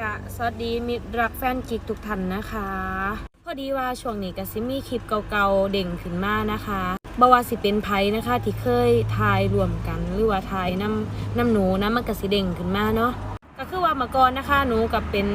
กะสวัสดีมิตรรักแฟนกิกทุกท่านนะคะ พอดีว่าช่วงนี้กะซิมีคลิปเก่าๆเด่งขึ้นมานะคะบว่าสิเป็นไพนะคะ ที่เคยทายรวมกัน หรือว่าทายน้ำน้ำหนูนะมันกะสิเด่งขึ้นมาเนาะก็คือว่าเมื่อก่อนนะคะหนูกับเป็น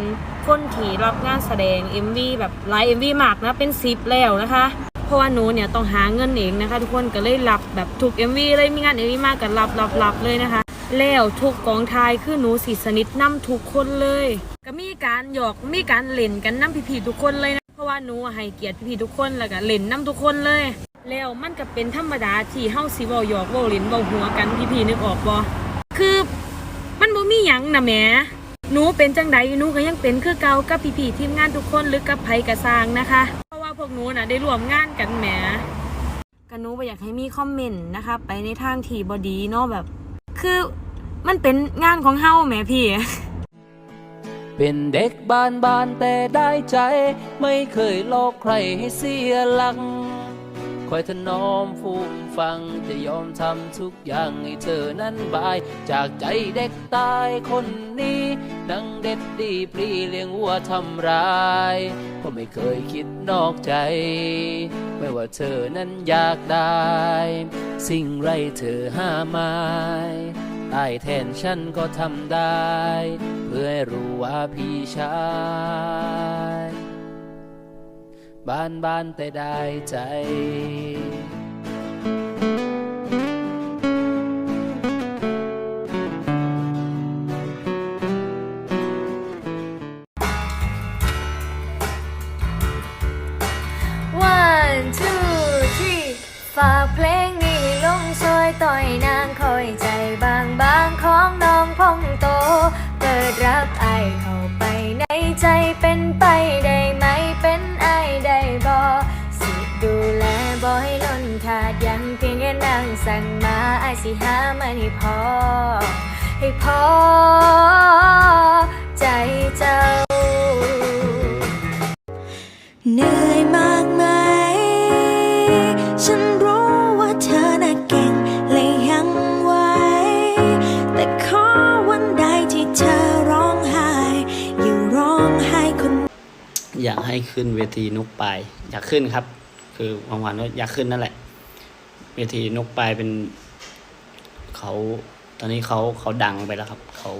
คนที่รับงานแสดง MV แบบหลาย MV มากนะเป็นซิปแล้วนะคะ เพราะว่าหนูเนี่ยต้องหาเงินเองนะคะ ทุกคนก็เลยรับแบบถูก MV เลยมีงาน MV มากก็รับรับรับเลยนะคะ แล้วทุกกองทายคือหนูสีสนิทน้ำทุกคนเลย ก็มีการหยอกมีการเล่นกันน้ำพี่ๆทุกคนเลยนะเพราะว่าหนูให้เกียรติพี่ๆทุกคนแล้วก็เล่นน้ำทุกคนเลย แล้วมันก็เป็นธรรมดาที่เฮาสิเว้าหยอกเว้าเล่นเว้าหัวกันพี่ๆนึกออกบ่คือมันบ่มีหยังนะแหมหนูเป็นจังใดหนูก็ยังเป็นคือเก่ากับพี่ๆทีมงานทุกคนหรือกับไผกระซางนะคะ เพราะว่าพวกหนูน่ะได้ร่วมงานกันแหมกันหนูบ่อยากให้มีคอมเมนต์นะคะ ไปในทางที่บ่ดีเนาะแบบ คือ มันเป็นงานของเฮาแหมพี่ เป็นเด็กบ้านบ้านแต่ได้ใจ ไม่เคยหลอกใครให้เสียหลักคอยถนอมฟูมฟังจะยอมทำทุกอย่างให้เธอนั้นบาย จากใจเด็กตายคนนี้ ดังเด็ดดีปรีเลี้ยงวัวทำร้ายเพราะไม่เคยคิดนอกใจ ไม่ว่าเธอนั้นอยากได้ สิ่งไรเธอห้ามไม่ ตายแทนฉันก็ทำได้ เพื่อให้รู้ว่าพี่ชายบ้านบ้านแต่ได้ใจ โต เปิดรับไอเข้าไปในใจเป็นไปได้ไหมเป็นไอได้บอสิดูแลบอให้ล้นขาดยังเพียงแค่นางสั่งมาไอสิหามันให้พอ ให้พอ ใจเจ้า อยากให้ขึ้นเวทีนกปลายอยากขึ้นครับ คือวางวันว่าอยากขึ้นนั่นแหละ เวทีนกปลายเป็นเขาตอนนี้เขาเขาดังไปแล้วครับเขา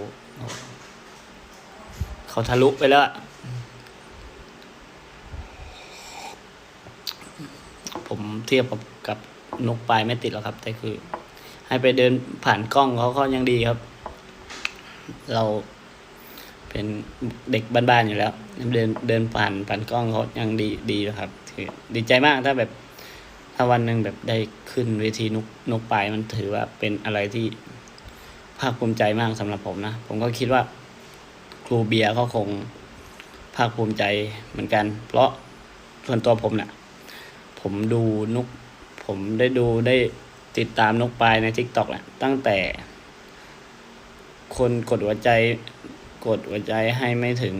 เขาทะลุไปแล้วผมเทียบกับกับนกปลายไม่ติดหรอกครับ แต่คือ ให้ไปเดินผ่านกล้องเขาก็ยังดีครับ เรา เป็นเด็กบ้านๆอยู่แล้ว เดินเดินผ่านผ่านกล้องเขายังดีดีนะครับคือดีใจมากถ้าแบบถ้าวันหนึ่งแบบได้ขึ้นเวทีนกนกปลายมันถือว่าเป็นอะไรที่ภาคภูมิใจมากสำหรับผมนะ ผมก็คิดว่าครูเบียร์เขาคงภาคภูมิใจเหมือนกัน เพราะส่วนตัวผมเนะ่ะ ผมดูนก ผมได้ดูได้ติดตามนกปลายในทิกตอกแหละตั้งแต่คนกดหัวใจ กดหัวใจให้ไม่ถึง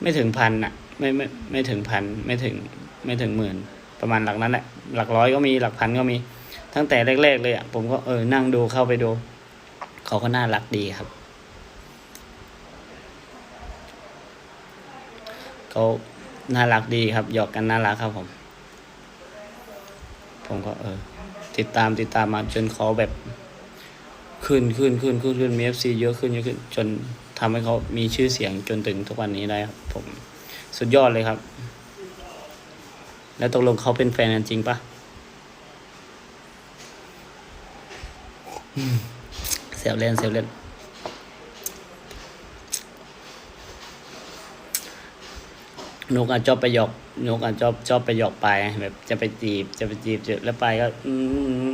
ไม่ถึงพันอะไม่ไม่ไม่ถึงพันไม่ถึงไม่ถึงหมื่น ประมาณหลักนั้นแหละหลักร้อยก็มีหลักพันก็มี ตั้งแต่แรก ๆ เลยอะผมก็เออนั่งดูเข้าไปดู เขาก็น่ารักดีครับเขาน่ารักดีครับ หยอกกันน่ารักครับผม ผมก็เออ ติดตามติดตามมาจนเขาแบบ ขึ้นขึ้นขึ้นขึ้นขึ้นมีเอฟซีเยอะขึ้นเยอะขึ้น จนทำให้เขามีชื่อเสียงจนถึงทุกวันนี้ได้ครับ ผมสุดยอดเลยครับ แล้วตกลงเขาเป็นแฟนกันจริงปะเซลเล่นเซลเล่นนกอะชอบไปหยอกนกอะชอบชอบไปหยอกไปแบบจะไปจีบ จะไปจีบจะแล้วไปก็ อืม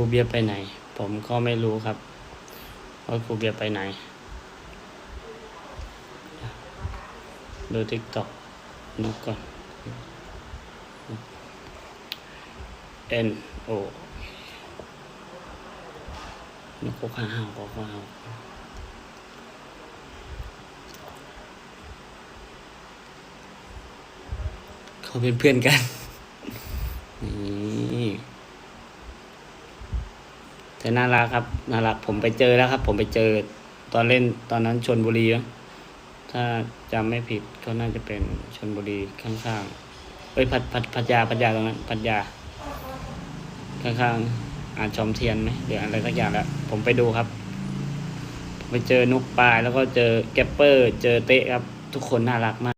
รูเบียไปไหน ผมก็ไม่รู้ครับว่าครูเบียไปไหน ดูทิกตอกดูก่อน N O นกข้าวข้าวข้าวเขาเป็นเพื่อนกัน แต่น่ารักครับน่ารักผมไปเจอแล้วครับ ผมไปเจอตอนเล่นตอนนั้นชนบุรีมั้งถ้าจำไม่ผิดก็น่าจะเป็นชนบุรีข้างๆเอ้ยพัทพัทพัทยาพัทยาตรงนั้นพัทยา ข้างๆอาจชมเทียนไหมหรืออะไรสักอย่างแล้วผมไปดูครับไปเจอนุกปลายแล้วก็เจอแกปเปอร์ เจอเตะครับ ทุกคนน่ารักมาก